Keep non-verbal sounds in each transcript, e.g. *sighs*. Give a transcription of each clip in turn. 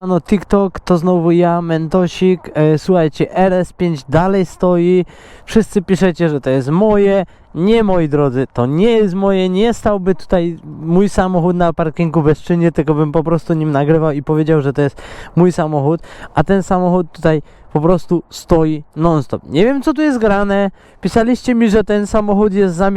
No TikTok to znowu ja, Mentosik. E, słuchajcie, RS5 dalej stoi. Wszyscy piszecie, że to jest moje. Nie, moi drodzy, to nie jest moje. Nie stałby tutaj mój samochód na parkingu bezczynnie, tylko bym po prostu nim nagrywał i powiedział, że to jest mój samochód. A ten samochód tutaj po prostu stoi non-stop. Nie wiem, co tu jest grane. Pisaliście mi, że ten samochód jest e,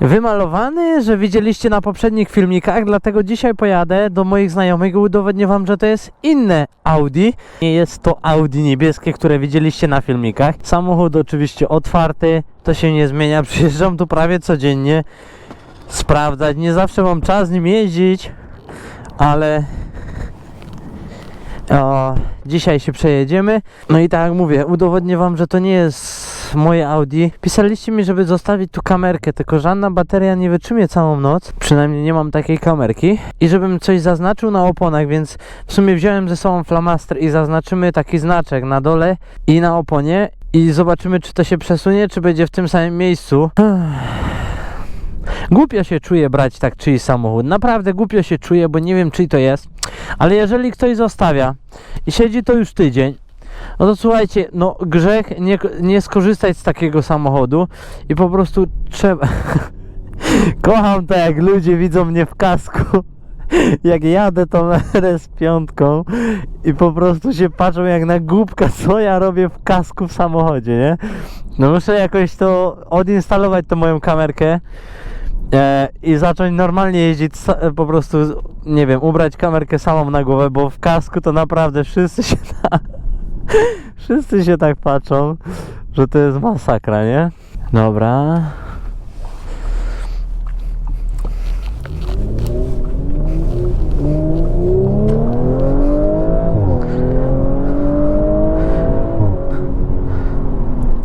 wymalowany, że widzieliście na poprzednich filmikach, dlatego dzisiaj pojadę do moich znajomych i udowodnię wam, że to jest inne Audi. Nie jest to Audi niebieskie, które widzieliście na filmikach. Samochód oczywiście otwarty, to się nie zmienia. *laughs* Przyjeżdżam tu prawie codziennie sprawdzać. Nie zawsze mam czas nim jeździć, ale o, dzisiaj się przejedziemy. No i tak jak mówię, udowodnię wam, że to nie jest moje Audi. Pisaliście mi, żeby zostawić tu kamerkę, tylko żadna bateria nie wytrzymie całą noc. Przynajmniej nie mam takiej kamerki. I żebym coś zaznaczył na oponach, więc w sumie wziąłem ze sobą flamaster i zaznaczymy taki znaczek na dole i na oponie. I zobaczymy, czy to się przesunie, czy będzie w tym samym miejscu. *sighs* Głupio się czuję brać tak czyjś samochód. Naprawdę głupio się czuję, bo nie wiem czyj to jest. Ale jeżeli ktoś zostawia i siedzi to już tydzień, no to słuchajcie, no grzech nie, nie skorzystać z takiego samochodu i po prostu trzeba. *laughs* Kocham to, jak ludzie widzą mnie w kasku. Jak jadę tą *laughs* RS5 i po prostu się patrzą jak na głupka, co ja robię w kasku w samochodzie, nie? No muszę jakoś to odinstalować tą moją kamerkę e, i zacząć normalnie jeździć, po prostu, nie wiem, ubrać kamerkę samą na głowę, bo w kasku to naprawdę wszyscy się *laughs* tak, wszyscy się tak patrzą, że to jest masakra, nie? Dobra.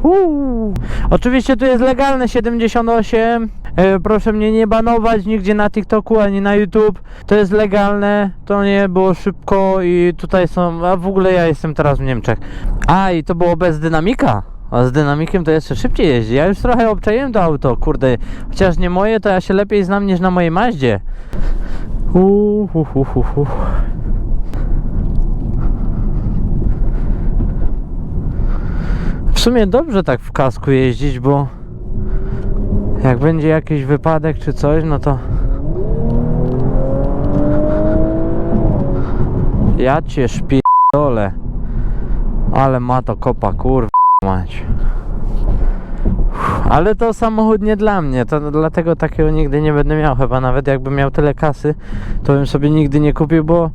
Uuu. Oczywiście tu jest legalne 78. E, proszę mnie nie banować nigdzie na TikToku ani na YouTube. To jest legalne, to nie było szybko i tutaj są. A w ogóle ja jestem teraz w Niemczech. A i to było bez dynamika. A z dynamikiem to jeszcze szybciej jeździ. Ja już trochę obczaiłem to auto, kurde. Chociaż nie moje, to ja się lepiej znam niż na mojej Maździe. Uuu, hu, hu, hu, hu. Sumie dobrze tak w kasku jeździć, bo jak będzie jakiś wypadek czy coś, no to ja cię szpierdolę. Ale ma to kopa, kurwa mać. Ale to samochód nie dla mnie, to dlatego takiego nigdy nie będę miał. Chyba nawet jakbym miał tyle kasy, to bym sobie nigdy nie kupił, bo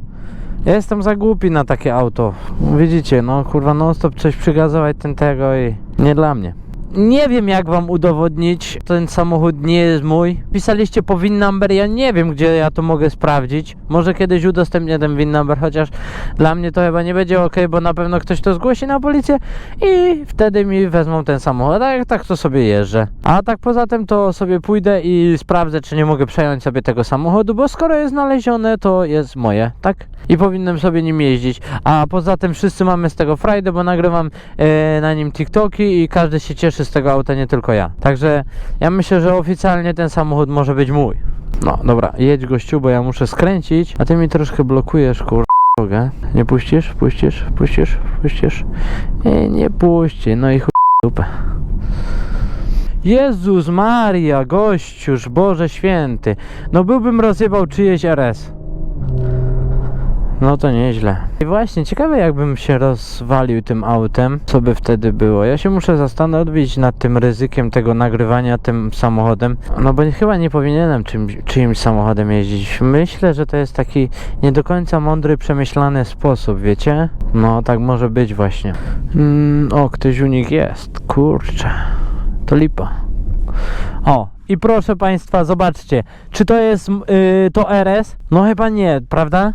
ja jestem za głupi na takie auto. Widzicie, no kurwa non stop coś przygazować ten tego i nie dla mnie. Nie wiem jak wam udowodnić, ten samochód nie jest mój. Pisaliście po VIN number, ja nie wiem gdzie ja to mogę sprawdzić. Może kiedyś udostępnię ten VIN number, chociaż dla mnie to chyba nie będzie ok, bo na pewno ktoś to zgłosi na policję i wtedy mi wezmą ten samochód. Tak, tak to sobie jeżdżę. A tak poza tym to sobie pójdę i sprawdzę, czy nie mogę przejąć sobie tego samochodu, bo skoro jest znalezione, to jest moje, tak? I powinienem sobie nim jeździć. A poza tym wszyscy mamy z tego frajdę, bo nagrywam e, na nim TikToki i każdy się cieszy z tego auta, nie tylko ja. Także ja myślę, że oficjalnie ten samochód może być mój. No dobra, jedź gościu, bo ja muszę skręcić, a ty mi troszkę blokujesz, kur... drogę. Nie puścisz? Puścisz? Puścisz? Puścisz? Nie, nie puści, no i chuj dupę. Jezus Maria, gościuż, Boże Święty. No byłbym rozjebał czyjeś RS. No to nieźle. I właśnie, ciekawe jakbym się rozwalił tym autem, co by wtedy było. Ja się muszę zastanowić nad tym ryzykiem tego nagrywania tym samochodem. No bo chyba nie powinienem czym, czyimś samochodem jeździć. Myślę, że to jest taki nie do końca mądry, przemyślany sposób, wiecie? No tak może być właśnie. Mm, o, ktoś u nich jest. Kurczę. To lipa. O, i proszę Państwa, zobaczcie, czy to jest yy, to RS? No chyba nie, prawda?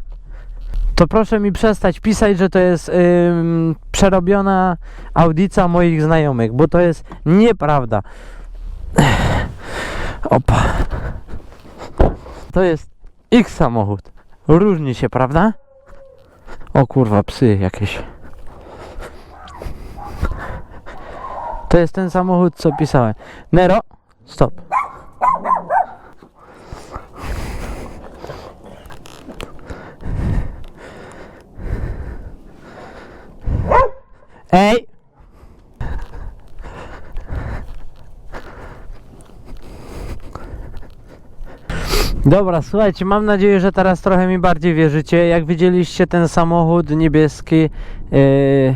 To proszę mi przestać pisać, że to jest ym, przerobiona audica moich znajomych, bo to jest nieprawda. *sighs* Opa. To jest ich samochód. Różni się, prawda? O kurwa, psy jakieś. To jest ten samochód, co pisałem. Nero, stop. Ej! Dobra, słuchajcie, mam nadzieję, że teraz trochę mi bardziej wierzycie. Jak widzieliście, ten samochód niebieski yy,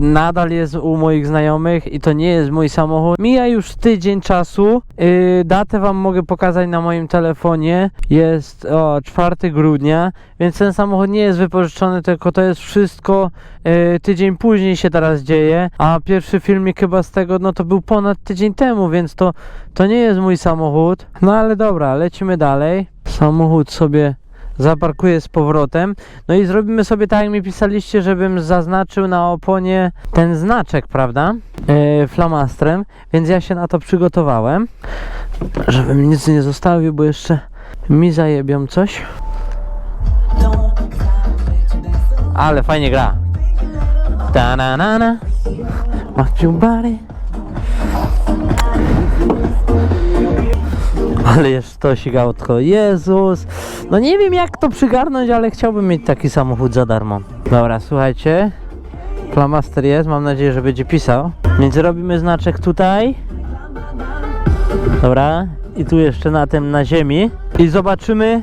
nadal jest u moich znajomych i to nie jest mój samochód. Mija już tydzień czasu. Yy, datę wam mogę pokazać na moim telefonie. Jest o 4 grudnia, więc ten samochód nie jest wypożyczony, tylko to jest wszystko yy, tydzień później się teraz dzieje. A pierwszy filmik chyba z tego, no to był ponad tydzień temu, więc to, to nie jest mój samochód. No ale dobra, lecimy dalej. Samochód sobie zaparkuję z powrotem. No i zrobimy sobie tak, jak mi pisaliście, żebym zaznaczył na oponie ten znaczek, prawda? Yy, flamastrem, więc ja się na to przygotowałem. Żebym nic nie zostawił, bo jeszcze mi zajebią coś. Ale fajnie gra. Ta na na na. Ale jest to sigautko. Jezus. No nie wiem jak to przygarnąć, ale chciałbym mieć taki samochód za darmo. Dobra, słuchajcie. Plamaster jest, mam nadzieję, że będzie pisał. Więc robimy znaczek tutaj. Dobra. I tu jeszcze na tym na ziemi. I zobaczymy.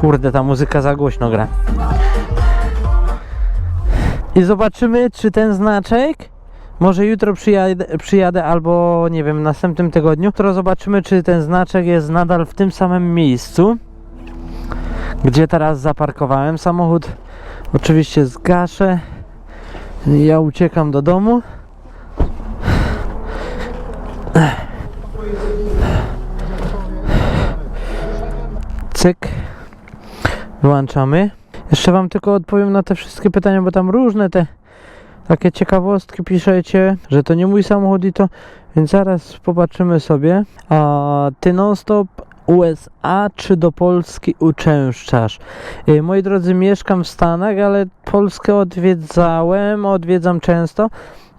Kurde, ta muzyka za głośno gra. I zobaczymy, czy ten znaczek może jutro przyjadę, przyjadę albo nie wiem, w następnym tygodniu. Jutro zobaczymy, czy ten znaczek jest nadal w tym samym miejscu, gdzie teraz zaparkowałem samochód. Oczywiście zgaszę. Ja uciekam do domu. Cyk. Wyłączamy. Jeszcze Wam tylko odpowiem na te wszystkie pytania, bo tam różne te takie ciekawostki piszecie, że to nie mój samochód i to, więc zaraz popatrzymy sobie. A ty non-stop USA czy do Polski uczęszczasz? Y, Moi drodzy, mieszkam w Stanach, ale Polskę odwiedzałem, odwiedzam często.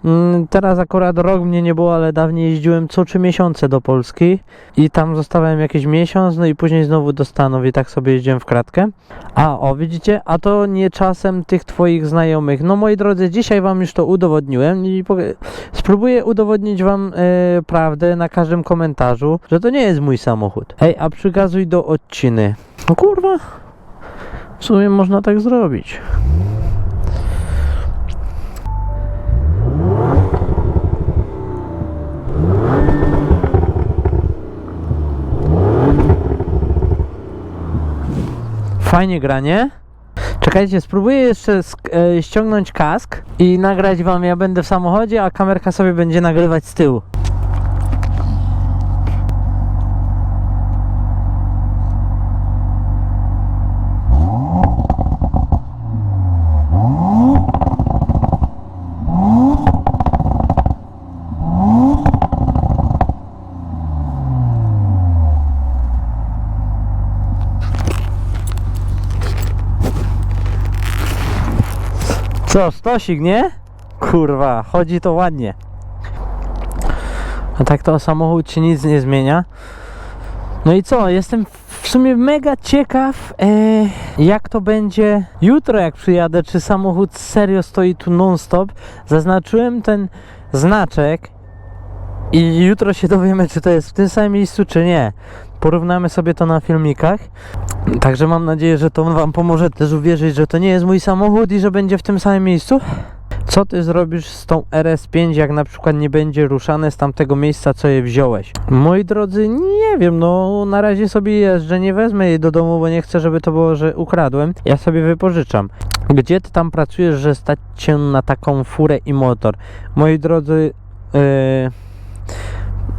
Mm, Teraz akurat rok mnie nie było, ale dawniej jeździłem co trzy miesiące do Polski i tam zostałem jakiś miesiąc, no i później znowu do Stanów i tak sobie jeździłem w kratkę. A, o widzicie, a to nie czasem tych twoich znajomych. No moi drodzy, dzisiaj wam już to udowodniłem i spróbuję udowodnić wam e, prawdę na każdym komentarzu, że to nie jest mój samochód. Ej, a przygazuj do odciny. No kurwa, w sumie można tak zrobić. Fajnie granie. Czekajcie, spróbuję jeszcze e, ściągnąć kask i nagrać wam, ja będę w samochodzie, a kamerka sobie będzie nagrywać z tyłu. Co, stosik, nie? Kurwa, chodzi to ładnie. A tak to samochód się nic nie zmienia. No i co, jestem w sumie mega ciekaw, e, jak to będzie jutro, jak przyjadę, czy samochód serio stoi tu non-stop. Zaznaczyłem ten znaczek i jutro się dowiemy, czy to jest w tym samym miejscu, czy nie. Porównamy sobie to na filmikach. Także mam nadzieję, że to Wam pomoże też uwierzyć, że to nie jest mój samochód i że będzie w tym samym miejscu. Co Ty zrobisz z tą RS5, jak na przykład nie będzie ruszane z tamtego miejsca, co je wziąłeś? Moi drodzy, nie wiem, no na razie sobie jeżdżę, nie wezmę jej do domu, bo nie chcę, żeby to było, że ukradłem. Ja sobie wypożyczam. Gdzie Ty tam pracujesz, że stać Cię na taką furę i motor? Moi drodzy, yy...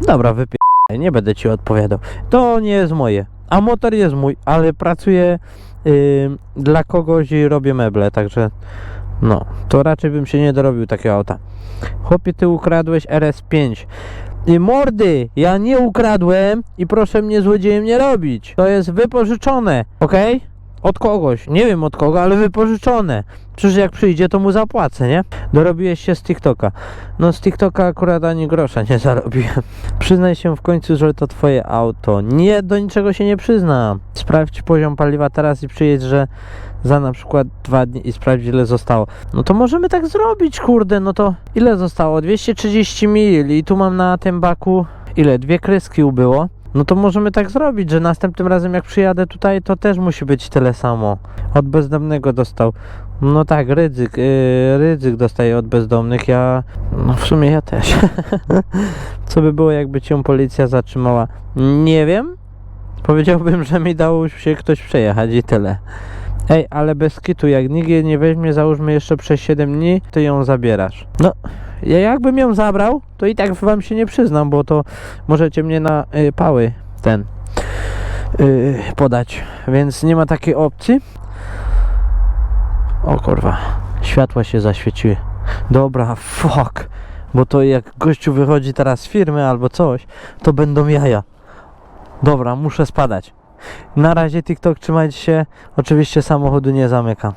dobra, wypię... nie będę Ci odpowiadał. To nie jest moje. A motor jest mój, ale pracuję dla kogoś i robię meble, także no, to raczej bym się nie dorobił takiego auta. Chłopie, ty ukradłeś RS5. I mordy, ja nie ukradłem i proszę mnie złodziejem nie robić. To jest wypożyczone, ok? Od kogoś, nie wiem od kogo, ale wypożyczone. Przecież jak przyjdzie, to mu zapłacę, nie? Dorobiłeś się z TikToka. No z TikToka akurat ani grosza nie zarobiłem. *laughs* Przyznaj się w końcu, że to twoje auto. Nie, do niczego się nie przyznam. Sprawdź poziom paliwa teraz i przyjedź, że za na przykład dwa dni i sprawdzić ile zostało. No to możemy tak zrobić, kurde, no to ile zostało? 230 mil i tu mam na tym baku ile? Dwie kreski ubyło. No to możemy tak zrobić, że następnym razem jak przyjadę tutaj, to też musi być tyle samo. Od bezdomnego dostał. No tak, ryzyk, yy, ryzyk dostaje od bezdomnych, ja... No w sumie ja też. *laughs* Co by było, jakby cię policja zatrzymała? Nie wiem. Powiedziałbym, że mi dał się ktoś przejechać i tyle. Ej, ale bez kitu, jak nikt jej nie weźmie, załóżmy jeszcze przez 7 dni, to ją zabierasz. No, ja jakbym ją zabrał, to i tak wam się nie przyznam, bo to możecie mnie na y, pały ten y, podać, więc nie ma takiej opcji. O kurwa, światła się zaświeciły. Dobra, fuck, bo to jak gościu wychodzi teraz z firmy albo coś, to będą jaja. Dobra, muszę spadać. Na razie TikTok, trzymajcie się. Oczywiście samochodu nie zamykam.